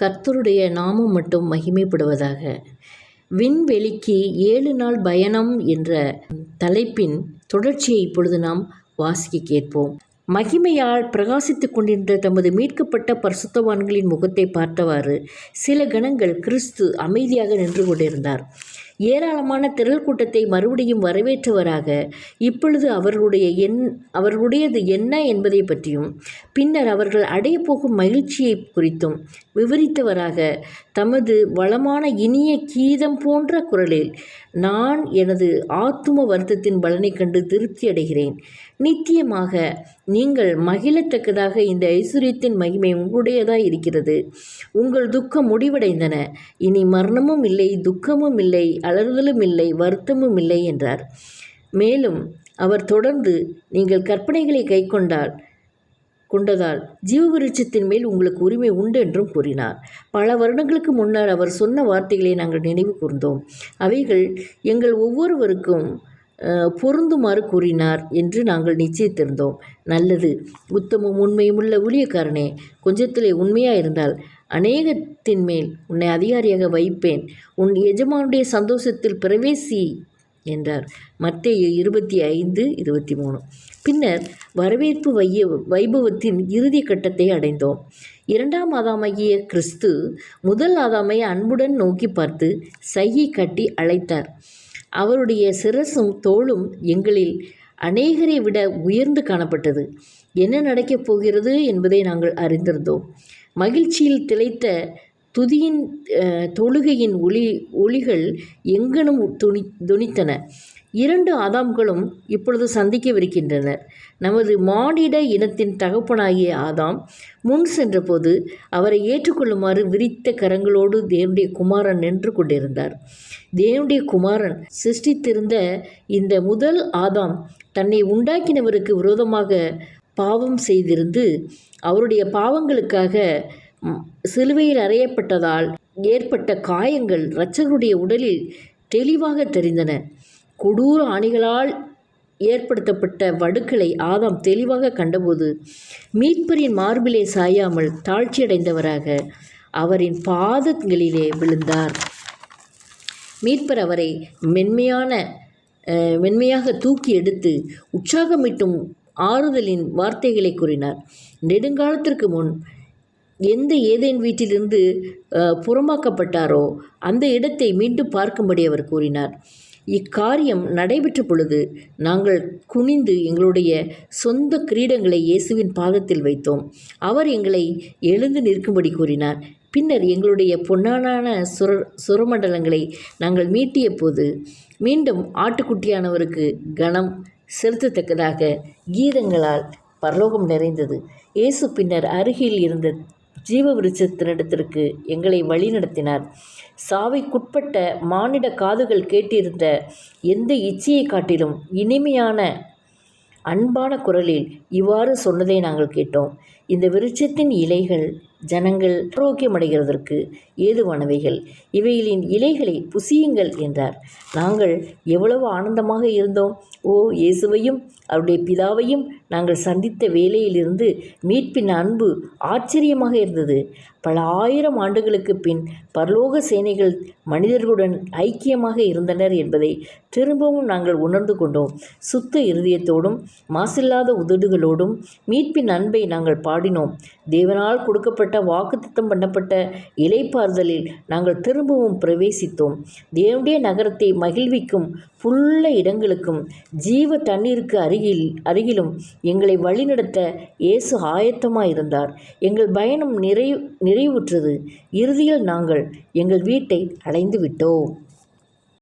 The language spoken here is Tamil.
கர்த்தருடைய நாமம் மட்டும் மகிமைப்படுவதாக. விண்வெளிக்கு ஏழு நாள் பயணம் என்ற தலைப்பின் தொடர்ச்சியை இப்பொழுது நாம் வாசிக்க கேட்போம். மகிமையால் பிரகாசித்துக் கொண்டிருந்த தமது மீட்கப்பட்ட பரிசுத்தவான்களின் முகத்தை பார்த்தவாறு சில கணங்கள் கிறிஸ்து அமைதியாக நின்று கொண்டிருந்தார். ஏராளமான திரள் கூட்டத்தை மறுபடியும் வரவேற்றவராக இப்பொழுது அவர்களுடைய என் அவர்களுடையது என்ன என்பதை பற்றியும் பின்னர் அவர்கள் அடையப் போகும் மகிழ்ச்சியை குறித்தும் விவரித்தவராக தமது வளமான இனிய கீதம் போன்ற குரலில் நான் எனது ஆத்தும வருத்தத்தின் பலனை கண்டு திருப்தி அடைகிறேன். நித்தியமாக நீங்கள் மகிழத்தக்கதாக இந்த ஐஸ்வர்யத்தின் மகிமை உங்களுடையதாக இருக்கிறது. உங்கள் துக்கம் முடிவடைந்தன. இனி மரணமும் இல்லை துக்கமும் இல்லை அலறுதலும் இல்லை வருத்தமும் இல்லை என்றார். மேலும் அவர் தொடர்ந்து நீங்கள் கற்பனைகளை கைக்கொண்டால் கொண்டதால் ஜீவவிருட்சத்தின் மேல் உங்களுக்கு உரிமை உண்டு என்றும் கூறினார். பல வருடங்களுக்கு முன்னர் அவர் சொன்ன வார்த்தைகளை நாங்கள் நினைவு கூர்ந்தோம். அவைகள் எங்கள் ஒவ்வொருவருக்கும் பொருந்துமாறு கூறினார் என்று நாங்கள் நிச்சயித்திருந்தோம். நல்லது. உத்தமும் உண்மையும் உள்ள ஊழியக்காரனே கொஞ்சத்திலே உண்மையாக இருந்தால் அநேகத்தின் மேல் உன்னை அதிகாரியாக வைப்பேன். உன் எஜமானுடைய சந்தோஷத்தில் பிரவேசி என்றார். மத்திய இருபத்தி ஐந்து இருபத்தி மூணு. பின்னர் வரவேற்பு வைய வைபவத்தின் இறுதி கட்டத்தை அடைந்தோம். இரண்டாம் ஆதாமைய கிறிஸ்து முதல் ஆதாமை அன்புடன் நோக்கி பார்த்து சையை கட்டி அழைத்தார். அவருடைய சிரசும் தோளும் எங்களில் அநேகரை விட உயர்ந்து காணப்பட்டது. என்ன நடக்கப் போகிறது என்பதை நாங்கள் அறிந்திருந்தோம். மகிழ்ச்சியில் திளைத்த துதியின் தொழுகையின் ஒளி ஒளிகள் எங்கனும் துணி துணித்தன. இரண்டு ஆதாம்களும் இப்பொழுது சந்திக்கவிருக்கின்றனர் நமது மானிட இனத்தின் தகப்பனாகிய ஆதாம் முன் சென்றபோது அவரை ஏற்றுக்கொள்ளுமாறு விரித்த கரங்களோடு தேவனுடைய குமாரன் நின்று கொண்டிருந்தார். தேவனுடைய குமாரன் சிருஷ்டித்திருந்த இந்த முதல் ஆதாம் தன்னை உண்டாக்கினவருக்கு விரோதமாக பாவம் செய்திருந்து அவருடைய பாவங்களுக்காக சிலுவையில் அறையப்பட்டதால் ஏற்பட்ட காயங்கள் இரட்சகருடைய உடலில் தெளிவாக தெரிந்தன. கொடூர அணிகளால் ஏற்படுத்தப்பட்ட வடுக்களை ஆதாம் தெளிவாக கண்டபோது மீட்பரின் மார்பிலே சாயாமல் தாழ்ச்சியடைந்தவராக அவரின் பாதங்களிலே விழுந்தார். மீட்பர் அவரை மென்மையான மென்மையாக தூக்கி எடுத்து உற்சாகமிட்டும் ஆறுதலின் வார்த்தைகளை கூறினார். நெடுங்காலத்திற்கு முன் எந்த ஏதேன் வீட்டிலிருந்து புறமாக்கப்பட்டாரோ அந்த இடத்தை மீண்டும் பார்க்கும்படி அவர் கூறினார். இக்காரியம் நடைபெற்ற பொழுது நாங்கள் குனிந்து எங்களுடைய சொந்த கிரீடங்களை இயேசுவின் பாதத்தில் வைத்தோம். அவர் எங்களை எழுந்து நிற்கும்படி கூறினார். பின்னர் எங்களுடைய பொன்னான சுர சுரமண்டலங்களை நாங்கள் மீட்டிய போது மீண்டும் ஆட்டுக்குட்டியானவருக்கு கனம் செலுத்தத்தக்கதாக கீதங்களால் பரலோகம் நிறைந்தது. இயேசு பின்னர் அருகில் இருந்த ஜீவ விருட்சத்தினிடத்திற்கு எங்களை வழிநடத்தினார். சாவைக்குட்பட்ட மானிட காதுகள் கேட்டிருந்த எந்த இச்சையை காட்டிலும் இனிமையான அன்பான குரலில் இவ்வாறு சொன்னதை நாங்கள் கேட்டோம். இந்த விருட்சத்தின் இலைகள் ஜனங்கள் ஆரோக்கியமடைகிறதற்கு ஏதுவானவைகள். இவைகளின் இலைகளை புசியுங்கள் என்றார். நாங்கள் எவ்வளவு ஆனந்தமாக இருந்தோம். ஓ இயேசுவையும் அவருடைய பிதாவையும் நாங்கள் சந்தித்த வேலையிலிருந்து மீட்பின் அன்பு ஆச்சரியமாக இருந்தது. பல ஆயிரம் ஆண்டுகளுக்கு பின் பரலோக சேனைகள் மனிதர்களுடன் ஐக்கியமாக இருந்தனர் என்பதை திரும்பவும் நாங்கள் உணர்ந்து கொண்டோம். சுத்த இருதயத்தோடும் மாசில்லாத உதடுகளோடும் மீட்பின் அன்பை நாங்கள் பாடினோம். தேவனால் கொடுக்கப்பட்ட வாக்குத்தத்தம் பண்ணப்பட்ட இலைப்பாறுதலில் நாங்கள் திரும்பவும் பிரவேசித்தோம். தேவனுடைய நகரத்தை மகிழ்விக்கும் புல்ல இடங்களுக்கும் ஜீவ தண்ணீருக்கு அருகில் அருகிலும் எங்களை வழிநடத்த இயேசு ஆயத்தமாக இருந்தார் எங்கள் பயணம் நிறை நிறைவுற்றது. இறுதியில் நாங்கள் எங்கள் வீட்டை அடைந்து விட்டோம்